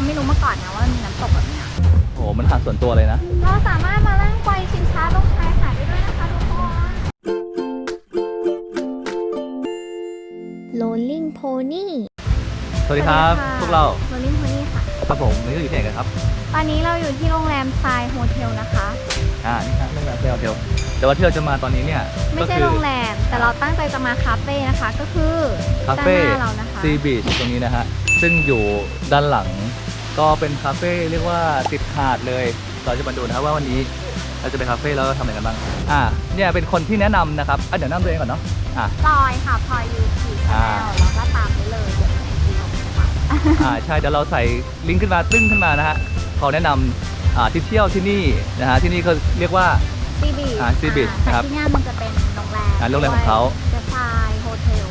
เราไม่รู้มาก่อนนะว่ามีน้ำตกแบบเนี้ยโอ้โหมันหาดส่วนตัวเลยนะ เราสามารถมานั่งไกวชิงช้าตรงชายหาดได้ด้วยนะคะทุกคน Rolling Pony สวัสดีครับ พวกเราโรลลิ่งโพนี่ค่ะ ครับผมวันนี้เราอยู่ที่ไหนกันครับ ตอนนี้เราอยู่ที่โรงแรมทรายโฮเทลนะคะ อ่า นี่ครับเรื่องราวเที่ยวเที่ยวแต่ว่าที่เราจะมาตอนนี้เนี่ยไม่ก็ใช่คือ โรงแรม แต่เราตั้งใจจะมาคาเฟ่นะคะ ก็คือคาด้านเฟ่หน้าเรานะคะ ซีบีชตรงนี้นะฮะ ซึ่งอยู่ด้านหลัง ก็เป็นคาเฟ่เรียกว่าติดหาดเลย เราจะมาดูนะครับว่าวันนี้เราจะไปคาเฟ่แล้วเราทำอะไรกันบ้าง อ่า เนี่ยเป็นคนที่แนะนำนะครับ อะเดี๋ยวแนะนำตัวเองก่อนเนาะ อะ พลอยค่ะพลอยยูทีชาอ่าแนลแล้วก็ตามไปเลยเดี๋ยวในจีลงค่ะอ่าใช่เดี๋ยวเราใส่ลิงก์ขึ้นมาตึ้งขึ้นมานะฮะเขาแนะนำอ่าที่เที่ยวที่นี่นะฮะที่นี่เขาเรียกว่า ซีบีอ่า Sea Beach แต่นะครับที่เนี่ยมันจะเป็นโรงแรมอ่าโรงแรมของเขาจะทรายโฮเทล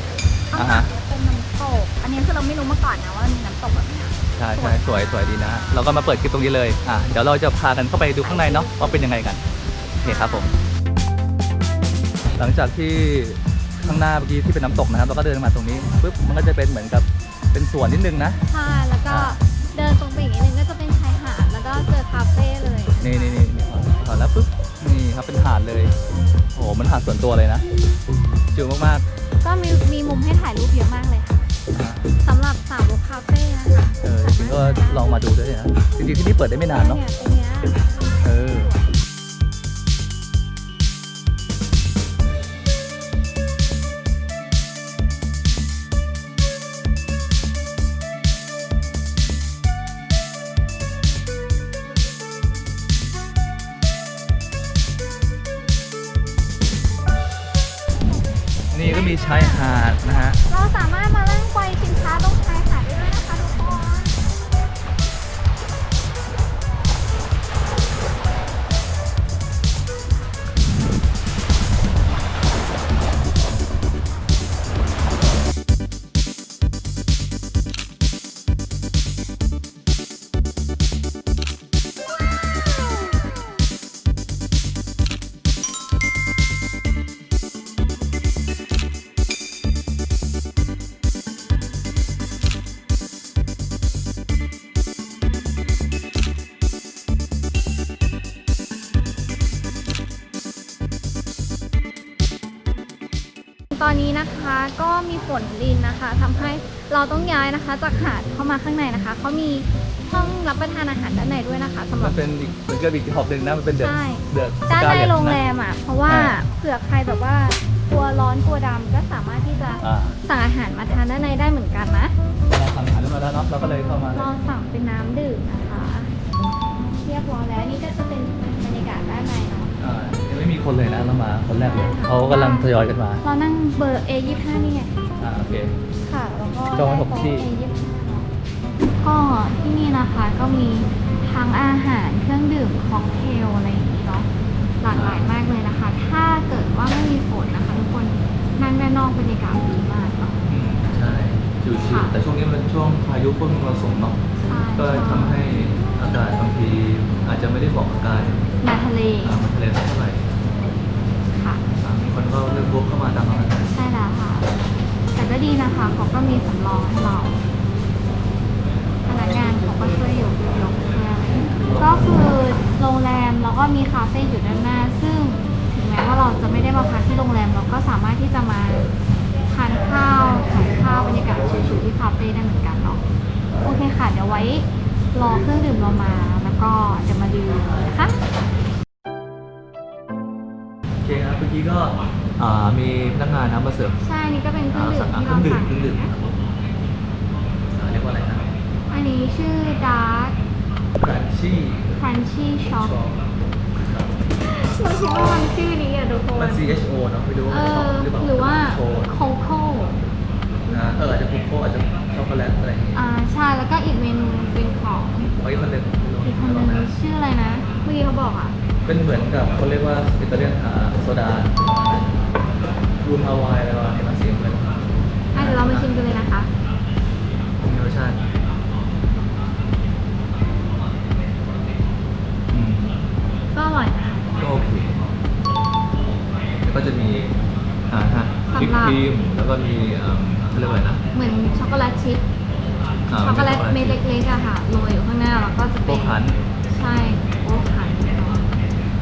ข้างหลัอ่าฮะงเนี่ยเป็นน้ำตก อันนี้คือเราไม่รู้มาก่อนนะว่ามีน้ำตกแบบเนี้ย ใช่ใช่สวยสวยดีนะฮะเราก็มาเปิดคลิปตรงนี้เลยอะเดี๋ยวเราจะพากันเข้าไปดูข้างในเนาะว่าเป็นยังไงกันโอเคครับผม หลังจากที่ข้างหน้าเมื่อกี้ที่เป็นน้ำตกนะครับเราก็เดินมาตรงนี้ปุ๊บมันก็จะเป็นเหมือนกับเป็นสวนนิดนึงนะ ใช่แล้วก็อ่าเดินตรงไปอีกนิดนึงก็จะเป็นชายหาดแล้วก็เจอคาเฟ่เลยนี่นี่นี่นี่ถอดแล้วปุ๊บนี่ครับเป็นหาดเลยโอ้โหมันหาดส่วนตัวเลยนะจิ๋วมากก็มีมีมุมให้ถ่ายรูปเยอะมากเลยค่ะๆอะ สำหรับสาวกคาเฟ่นะคะเออจริงๆก็ลองมาดูด้วยนะจริงๆที่นี่เปิดได้ไม่นานเนาะ เนี่ยตรงเนี้ย เออ มีชายหาดนะฮะ เราสามารถมานั่งไกวชินช้าตรงชายหาดได้ด้วย ตอนนี้นะคะก็มีฝนลินนะคะทำให้เราต้องย้ายนะคะจากหาดเข้ามาข้างในนะคะเขามีห้องรับประทานอาหารด้านในด้วยนะคะสำหมัรับนเป็นอีกเหมือนกับอีกหอบหนึ่งนะมันเป็นเดือดใช่ เดือดด้านใน Scarlet โรงแรมอะ เพราะว่าอ่าเผื่อใครแบบว่ากลัวร้อนกลัวดำก็สามารถที่จะอ่าสั่งอาหารมาทานด้านในได้เหมือนกันนะ เราสั่งอาหารมาแล้วเนาะเราก็เลยเข้ามาเราสั่งเป็นน้ำดื่มนะคะ เรียบร้อยแล้วนี่ก็จะเป็นบรรยากาศด้านในเนาะ อ่ายังไม่มีคนเลยนะเรามาคนแรกเลยเขากำลังทยอยกันมาเรานั่งเบอร์ A25 นี่ไงอ่าโอเค ค่ะ แล้วก็จองไว้หกที่ ได้โต๊ะ A25 เนอะก็ที่นี่นะคะก็มีทั้งอาหารเครื่องดื่มค็อกเทลอะไรอย่างนี้เนาะหลากหลายมากเลยนะคะ ถ้าเกิดว่าไม่มีฝนนะคะ ทุกคนนั่งด้านนอกบรรยากาศดีมากเนาะ อืมใช่ชิวค่ะๆแต่ช่วงนี้มันช่วงพายุฝนมรสุมเนาะใช่ก็เลยทำให้อากาศบางทีอาจจะไม่ได้บอกอาการมาทะเล อ่ามันทะ เลสักเท่าไหร่ค่ะ อ่ามีคนก็เริ่มบุกเข้ามาตามนั้นใช่แล้วค่ะ แต่ก็ดีนะคะเขาก็มีสำรองให้เราพนักงานเขาก็ช่วยยกยกช่วยอะไรก็คือโรงแรมแล้วก็มีคาเฟ่อยู่ด้านหน้า ซึ่งถึงแม้ว่าเราจะไม่ได้มาพักที่โรงแรมเราก็สามารถที่จะมาทานข้าวทานข้าวบรรยากาศชิลๆที่คาเฟ่ได้เหมือนกันเนาะโอเคค่ะ เดี๋ยวไว้รอเครื่องดื่มเรามา แล้วก็จะมารีวิวนะคะโอ เคครับเมื่อกี้ก็อ่ามีพนักงานนะมาเสิร์ฟใช่ นี่ก็เป็นเครื่อ่าองดื่สั่มงอ่าที่เครื่เราองดื่มสั่งเครื่องดื่มครับผมอ่าเรียกว่าอะไรนะอันนี้ชื่อ Dark ครันชี่ Crunchy Shock ช็อปครับเราคิดว่ามันชื่อนี้อะทุกคนมัน C H O เนาะไม่รู้เอว่าอช็อกหรือเปล่าหรือว่า โชว์โคโค่นะเอออาจจะโคโค่อาจจะช็อกโกแลตอะไรอย่างงี้อ่าใช่แล้วก็อีกเมนูเป็นของเอาอีกคนหนึ่งอีกคนนึงชื่ออะไรนะ เมื่อกี้เขาบอกอะ เป็นเหมือนกับเขาเรียกว่าอิตาเลียนหาโซดารูมฮาวายอะไรประมาณนี้มาเสียงเลยอะเดี๋ยวเรามาชิมกันเลยนะคะ มีรสชาติอืมก็อร่อยนะ ก็โอเคแล้วก็จะมีอ่าฮะสำหรับวิปครีมแล้วก็มีเอ่อเขาเรียกว่าอะไรนะเหมือนช็อกโกแลตชิพาช็อกโกแลตเม็ดชิพเล็กๆอะค่ะโรยอยู่ขันใช่โอ้ขันเนาะ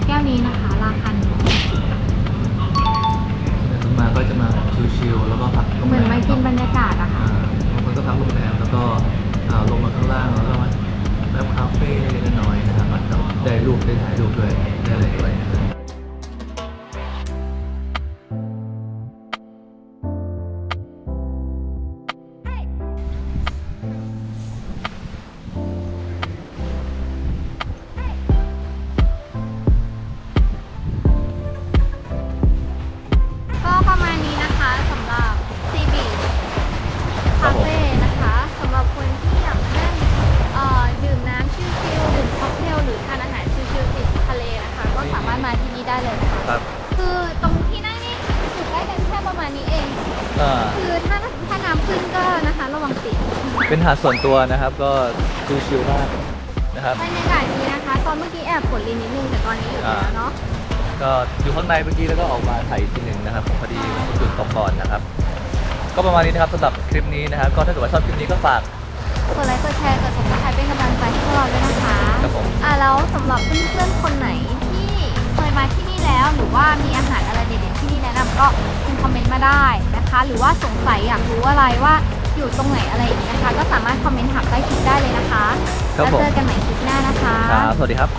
แก้วนี้นะคะ ราคาหนึ่งร้อยสิบบาทส่วนมาก็จะมาชิลๆแล้วก็พักโรงเหแรมือนมากินบรรยากาศอะค่ะ อ่าบางคนก็พักโรงแรมแล้วก็อ่าลงมาข้างล่างแล้วก็มาแบบคาเฟ่เล็กๆน้อยๆนะครับอาจจะได้รูปได้ถ่ายรูปด้วยได้อะไรด้วย เป็นหาดส่วนตัวนะครับ ก็ชิลๆมากนะครับบรรยากาศดีนะคะ ตอนเมื่อกี้แอบฝนลินนิดนึงแต่ตอนนี้อยู่แล้วเนาะก็อยู่ข้างในเมื่อกี้แล้วก็ออกมาถ่ายอีกทีหนึ่งนะครับพอดีจุดตกก่อนนะครับ ก็ประมาณนี้นะครับสำหรับคลิปนี้นะครับ ก็ถ้าเกิดว่าชอบคลิปนี้ก็ฝากกดไลค์กดแชร์กด subscribe เป็นกำลังใจให้พวกเราด้วยนะคะครับผมอะแล้วสำหรับเพื่อนๆคนไหนที่เคยมาที่นี่แล้วหรือว่ามีอาหารอะไรเด็ดๆที่นี่แนะนำก็พิมพ์คอมเมนต์มาได้นะคะ หรือว่าสงสัยอยากรู้อะไรว่า อยู่ตรงไหนอะไรอย่างนี้นะคะ ก็สามารถคอมเมนต์ถามใต้คลิปได้เลยนะคะ ครับแล้วผม เจอกันใหม่คลิปหน้านะคะ ครับ สวัสดีครับ